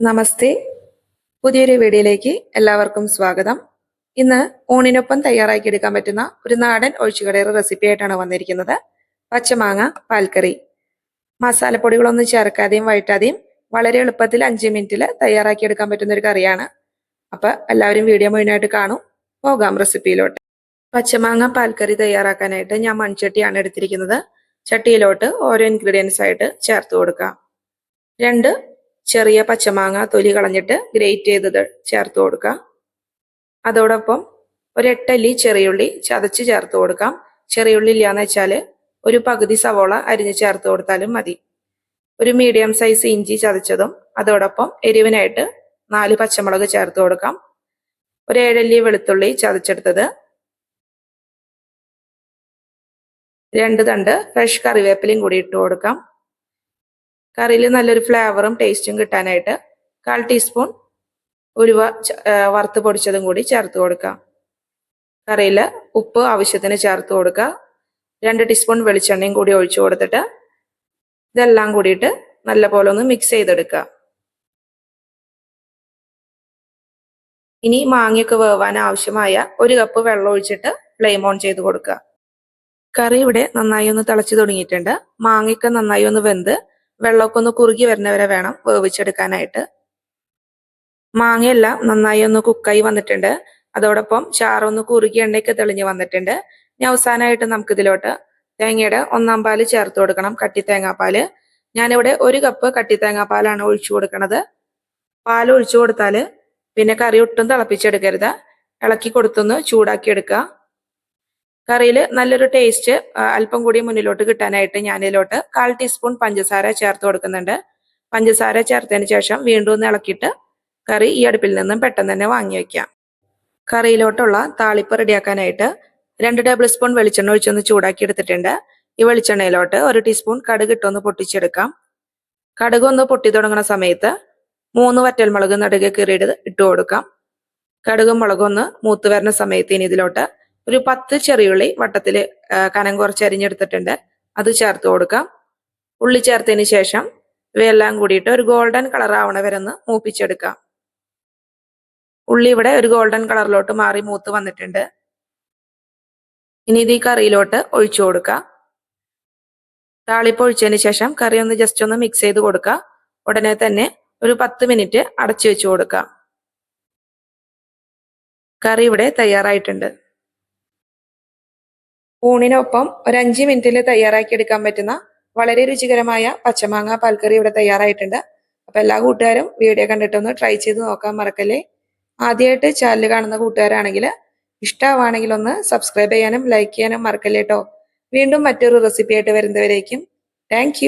നമസ്തേ. പുതിയൊരു വീഡിയോയിലേക്ക് എല്ലാവർക്കും സ്വാഗതം. ഇന്ന് ഊണിനൊപ്പം തയ്യാറാക്കി എടുക്കാൻ പറ്റുന്ന ഒരു നാടൻ ഒഴിച്ചുകടയർ റെസിപ്പി ആയിട്ടാണ് വന്നിരിക്കുന്നത്. പച്ചമാങ്ങ പാൽക്കറി. മസാലപ്പൊടികളൊന്നും ചേർക്കാതെയും വഴറ്റാതെയും വളരെ എളുപ്പത്തിൽ അഞ്ച് മിനിറ്റിൽ തയ്യാറാക്കി എടുക്കാൻ പറ്റുന്ന ഒരു കറിയാണ്. അപ്പൊ എല്ലാവരും വീഡിയോ മുഴുവനായിട്ട് കാണും. പോകാം റെസിപ്പിയിലോട്ട് പച്ചമാങ്ങ പാൽക്കറി തയ്യാറാക്കാനായിട്ട് ഞാൻ മൺചട്ടിയാണ് എടുത്തിരിക്കുന്നത്. ചട്ടിയിലോട്ട് ഓരോ ഇൻഗ്രീഡിയൻസ് ആയിട്ട് ചേർത്ത് കൊടുക്കാം. രണ്ട് ചെറിയ പച്ചമാങ്ങ തൊലി കളഞ്ഞിട്ട് ഗ്രേറ്റ് ചെയ്തത് ചേർത്ത് കൊടുക്കാം. അതോടൊപ്പം ഒരു എട്ടല്ലി ചെറിയുള്ളി ചതച്ച് ചേർത്ത് കൊടുക്കാം. ചെറിയുള്ളി ഇല്ലാന്ന് വെച്ചാൽ ഒരു പകുതി സവോള അരിഞ്ഞ് ചേർത്ത് കൊടുത്താലും മതി. ഒരു മീഡിയം സൈസ് ഇഞ്ചി ചതച്ചതും അതോടൊപ്പം എരിവിനായിട്ട് നാല് പച്ചമുളക് ചേർത്ത് കൊടുക്കാം. ഒരു ഏഴല്ലി വെളുത്തുള്ളി ചതച്ചെടുത്തത്. രണ്ട് തണ്ട് ഫ്രഷ് കറിവേപ്പിലയും കൂടി ഇട്ട് കൊടുക്കാം. കറിയിൽ നല്ലൊരു ഫ്ലേവറും ടേസ്റ്റും കിട്ടാനായിട്ട് കാൽ ടീസ്പൂൺ ഉലുവ വറുത്ത് പൊടിച്ചതും കൂടി ചേർത്ത് കൊടുക്കാം കറിയിൽ ഉപ്പ് ആവശ്യത്തിന് ചേർത്ത് കൊടുക്കുക. രണ്ട് ടീസ്പൂൺ വെളിച്ചെണ്ണയും കൂടി ഒഴിച്ചു കൊടുത്തിട്ട് ഇതെല്ലാം കൂടിയിട്ട് നല്ലപോലെ ഒന്ന് മിക്സ് ചെയ്തെടുക്കുക. ഇനി മാങ്ങയൊക്കെ വേവാൻ ആവശ്യമായ ഒരു കപ്പ് വെള്ളം ഒഴിച്ചിട്ട് ഫ്ലെയിം ഓൺ ചെയ്ത് കൊടുക്കുക. കറി ഇവിടെ നന്നായി ഒന്ന് തിളച്ചു തുടങ്ങിയിട്ടുണ്ട്. മാങ്ങയൊക്കെ നന്നായി ഒന്ന് വെന്ത് വെള്ളമൊക്കെ ഒന്ന് കുറുകി വരുന്നവരെ വേണം വേവിച്ചെടുക്കാനായിട്ട്. മാങ്ങയെല്ലാം നന്നായി ഒന്ന് കുക്കായി വന്നിട്ടുണ്ട്. അതോടൊപ്പം ചാറൊന്ന് കുറുകി എണ്ണയൊക്കെ തെളിഞ്ഞ് വന്നിട്ടുണ്ട്. ഇനി അവസാനമായിട്ട് നമുക്ക് ഇതിലോട്ട് തേങ്ങയുടെ ഒന്നാം പാൽ ചേർത്ത് കൊടുക്കണം കട്ടി തേങ്ങാപ്പാൽ. ഞാനിവിടെ ഒരു കപ്പ് കട്ടി തേങ്ങാപ്പാലാണ് ഒഴിച്ചു കൊടുക്കണത്. പാൽ ഒഴിച്ചു കൊടുത്താൽ പിന്നെ കറി ഒട്ടും തിളപ്പിച്ചെടുക്കരുത്. ഇളക്കി കൊടുത്തൊന്ന് ചൂടാക്കി എടുക്കുക കറിയിൽ നല്ലൊരു ടേസ്റ്റ് അല്പം കൂടി മുന്നിലോട്ട് കിട്ടാനായിട്ട് ഞാൻ ഇതിലോട്ട് കാൽ ടീസ്പൂൺ പഞ്ചസാര ചേർത്ത് കൊടുക്കുന്നുണ്ട്. പഞ്ചസാര ചേർത്തതിന് ശേഷം വീണ്ടും ഒന്ന് ഇളക്കിയിട്ട് കറി ഈ അടുപ്പിൽ നിന്നും പെട്ടെന്ന് തന്നെ വാങ്ങി വെക്കാം. കറിയിലോട്ടുള്ള താളിപ്പ് റെഡിയാക്കാനായിട്ട് രണ്ട് ടേബിൾ സ്പൂൺ വെളിച്ചെണ്ണ ഒഴിച്ചൊന്ന് ചൂടാക്കി എടുത്തിട്ടുണ്ട്. ഈ വെളിച്ചെണ്ണയിലോട്ട് ഒരു ടീസ്പൂൺ കടുക് ഇട്ടൊന്ന് പൊട്ടിച്ചെടുക്കാം. കടുക് ഒന്ന് പൊട്ടി തുടങ്ങുന്ന സമയത്ത് മൂന്ന് വറ്റൽമുളക് നടുകെ കീറിയിട്ട് ഇട്ട് കൊടുക്കാം. കടുകും മുളകും ഒന്ന് മൂത്ത് വരുന്ന സമയത്ത് ഇനി ഇതിലോട്ട് ഒരു പത്ത് ചെറിയുള്ളി വട്ടത്തിൽ കനം കുറച്ച് അരിഞ്ഞെടുത്തിട്ടുണ്ട്. അത് ചേർത്ത് കൊടുക്കാം. ഉള്ളി ചേർത്തതിന് ശേഷം ഇവയെല്ലാം കൂടിയിട്ട് ഒരു ഗോൾഡൻ കളർ ആവണ വരെ ഒന്ന് മൂപ്പിച്ചെടുക്കാം. ഉള്ളി ഇവിടെ ഒരു ഗോൾഡൻ കളറിലോട്ട് മാറി മൂത്ത് വന്നിട്ടുണ്ട്. ഇനി ഇത് ഈ കറിയിലോട്ട് ഒഴിച്ചു കൊടുക്കാം. താളിപ്പ് ഒഴിച്ചതിന് ശേഷം കറി ഒന്ന് ജസ്റ്റ് ഒന്ന് മിക്സ് ചെയ്ത് കൊടുക്കുക ഉടനെ തന്നെ ഒരു പത്ത് മിനിറ്റ് അടച്ചു വെച്ചു കൊടുക്കാം. കറി ഇവിടെ തയ്യാറായിട്ടുണ്ട്. ഊണിനൊപ്പം ഒരു അഞ്ച് മിനിറ്റിൽ തയ്യാറാക്കി എടുക്കാൻ പറ്റുന്ന വളരെ രുചികരമായ പച്ചമാങ്ങ പാൽക്കറി ഇവിടെ തയ്യാറായിട്ടുണ്ട്. അപ്പൊ എല്ലാ കൂട്ടുകാരും വീഡിയോ കണ്ടിട്ടൊന്ന് ട്രൈ ചെയ്ത് നോക്കാൻ മറക്കല്ലേ. ആദ്യമായിട്ട് ചാനൽ കാണുന്ന കൂട്ടുകാരാണെങ്കിൽ ഇഷ്ടമാണെങ്കിൽ ഒന്ന് സബ്സ്ക്രൈബ് ചെയ്യാനും ലൈക്ക് ചെയ്യാനും മറക്കല്ലേട്ടോ വീണ്ടും മറ്റൊരു റെസിപ്പി ആയിട്ട് വരുന്നവരേക്കും താങ്ക്